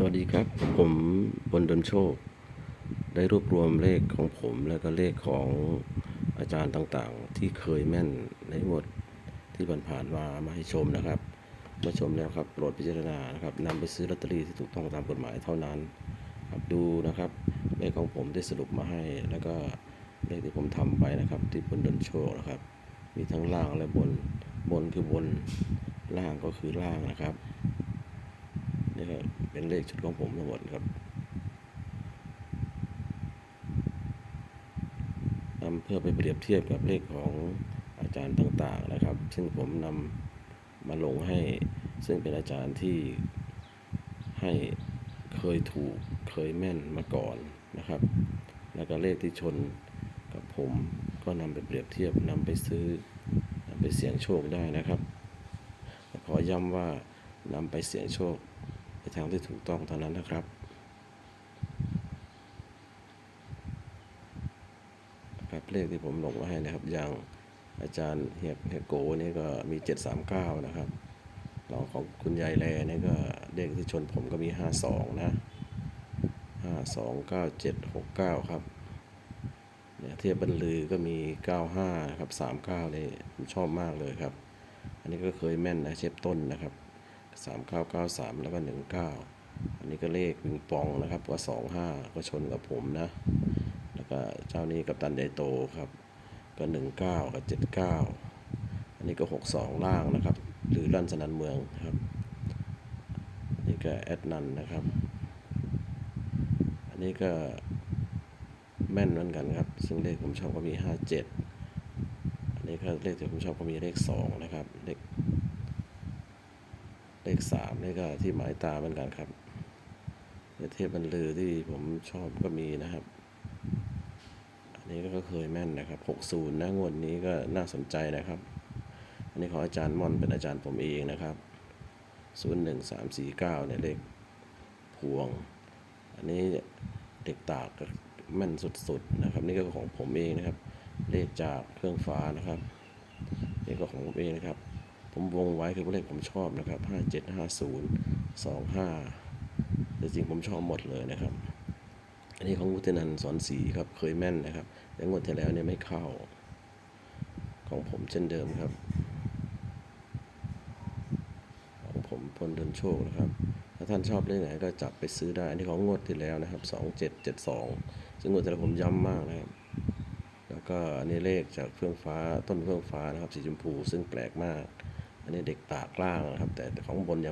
สวัสดีครับ ผมบนดนโชค ได้รวบรวมเลขของผมแล้วก็เลขของอาจารย์ต่างๆ ที่เคยแม่นในงวดที่ผ่านๆมามาให้ชมนะครับมื่อชมแล้วครับโปรดพิจารณานะครับนำไปซื้อลอตเตอรี่ที่ถูกต้องตามกฎหมายเท่านั้นครับดูนะครับเลขของผมได้สรุปมาให้ แล้วก็เลขที่ผมทำไปนะครับ ที่บนดนโชคนะครับ มีทั้งล่างและบนบนคือบนล่างก็คือล่างนะครับ นี่ก็เป็นเลขชุดของผมทั้งหมดครับนำเพื่อไปเปรียบเทียบกับเลขของอาจารย์ต่างๆนะครับ ซึ่งผมนำมาลงให้ซึ่งเป็นอาจารย์ที่ให้เคยถูกเคยแม่นมาก่อนนะครับ แล้วก็เลขที่ชนกับผมก็นำไปเปรียบเทียบนำไปซื้อนำไปเสี่ยงโชคได้นะครับขอย้ำว่านำไปเสี่ยงโชค ทางที่ถูกต้องเท่านั้นนะครับ ครับเลขที่ผมลงไว้ให้นะครับ อย่างอาจารย์เฮียเฮียโกนี่ก็มี 739 นะครับรองของคุณยายแลนี่ก็เลขที่ชนผมก็มี 52 นะ 529769 ครับเนี่ยเทียบบรรลือก็มี 95 ครับ 39นี่ผมชอบมากเลยครับ อันนี้ก็เคยแม่นนะเชฟต้นนะครับ 3993 แล้วก็19 อันนี้ก็เลขปิงปองนะครับก็25 ก็ชนกับผมนะ แล้วก็เจ้านี้กับตันไดโตครับก็ 19 กับ 79 อันนี้ก็ 62 ล่างนะครับ หรือลั่นสนันเมืองครับ อันนี้ก็แอดนันนะครับ อันนี้ก็แม่นเหมือนกันครับ ซึ่งเลขผมชอบก็มี 57 อันนี้ก็เลขที่ผมชอบก็มีเลข 2 นะครับ เลข เลขสามนี่ก็ที่หมายตาเหมือนกันครับเลขเทพบรรลือที่ผมชอบก็มีนะครับ อันนี้ก็เคยแม่นนะครับ60นะงวดนี้ก็น่าสนใจนะครับ อันนี้ของอาจารย์ม่อนเป็นอาจารย์ผมเองนะครับ01349เนี่ยเลขพวง อันนี้เด็กตากก็แม่นสุดๆนะครับ นี่ก็ของผมเองนะครับ เลขจากเครื่องฟ้านะครับนี่ก็ของผมเองนะครับ ผมวงไว้คือเลขผมชอบนะครับ 5 7 5 0 2 5 แต่จริงผมชอบหมดเลยนะครับ อันนี้ของวุฒินันท์สอนศรีครับ เคยแม่นนะครับ แต่งวดที่แล้วเนี่ยไม่เข้า ของผมเช่นเดิมครับ ของผมพลเดินโชคนะครับถ้าท่านชอบเลขไหนก็จับไปซื้อได้ อันนี้ของงวดที่แล้วนะครับ 2772 ซึ่งงวดที่แล้วผมย้ำมากนะครับแล้วก็อันนี้เลขจากเฟื่องฟ้าต้นเฟื่องฟ้านะครับสีชมพูซึ่งแปลกมาก อันนี้เด็กตากล่างนะครับ แต่ของบนยัง